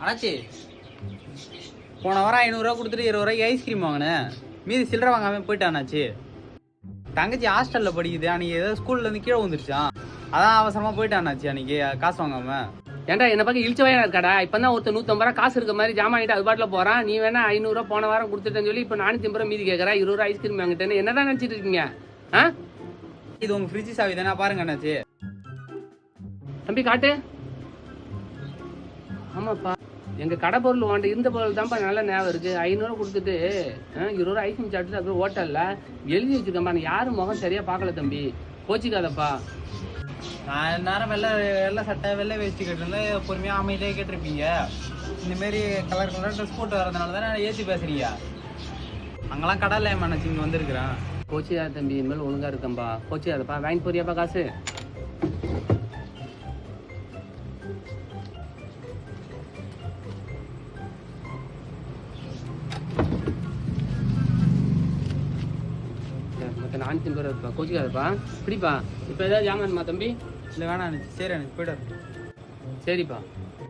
அண்ணாச்சி போன வாரம் ஐநூறுரூவா கொடுத்துட்டு இருபது ரூபாய்க்கு ஐஸ்கிரீம் வாங்கினேன். மீதி சில்லறை வாங்காம போயிட்டான் அண்ணாச்சி தங்கச்சி ஹாஸ்டலில் படிக்குது. அன்னைக்கு ஏதோ ஸ்கூல்ல இருந்து கீழே வந்துருச்சான் அதான் அவசரமா போயிட்டான் அண்ணாச்சி அன்னைக்கு காசு வாங்காம. ஏன்டா என்ன பக்கம் இழிச்சவையா இருக்காடா? இப்போ தான் ஒருத்தர் நூற்றம்பது ரூபா காசு இருக்க மாதிரி ஜாமான் ஆகிட்டு அது பாட்டில் போகிறான் நீ வேணா ஐநூறுரூவா போன வாரம் கொடுத்துட்டேன்னு சொல்லி இப்போ நானூற்றி ஐம்பது ரூபா மீதி கேட்குறா இருபது ரூபா ஐஸ்கிரீம் வாங்கிட்டேன்னு. என்னடா நினச்சிட்டு இருக்கீங்க? ஆ? இது உங்க ஃப்ரிட்ஜ் சாவி தானே? பாருங்க அண்ணாச்சி தம்பி காட்டு. ஆமாப்பா. எங்க கடை பொருள் வாண்ட இருந்த பொருள் தான்ப்பா நல்ல ஞாபகம் இருக்கு. ஐநூறு கொடுத்துட்டு இருபது ரூபா ஐஸ்கிரீம் சாப்பிட்டு அப்புறம் ஹோட்டல்ல எழுதி வச்சிருக்கேன்ப்பா. நான் யாரும் முகம் சரியா பார்க்கல தம்பி. கோச்சிக்காதப்பா. நான் நேரம் வெள்ளை வெள்ளை சட்டை வெள்ளை வேஷ்டி கட்டிருந்தேன் பொறுமையா அமைதியே கேட்டிருப்பீங்க. இந்த மாதிரி கலர் கலர் ட்ரெஸ் போட்டு வரதுனால தானே ஏற்றி பேசுறீங்க? அங்கெல்லாம் கடல்ல அண்ணாச்சி இங்கே வந்திருக்கிறேன். கோச்சிக்காத தம்பி இனிமேல் ஒழுங்கா இருக்கம்பா கோச்சிக்காதப்பா. வாங்கி போறியாப்பா காசு? நானூற்றி ஐம்பது ரூபா இருப்பா கோச்சிக்காதப்பா இப்படிப்பா இப்போ. ஏதாவது ஜாமான்மா தம்பி? இல்லை வேணாம் சரி போய்ட்டு வரேன். சரிப்பா.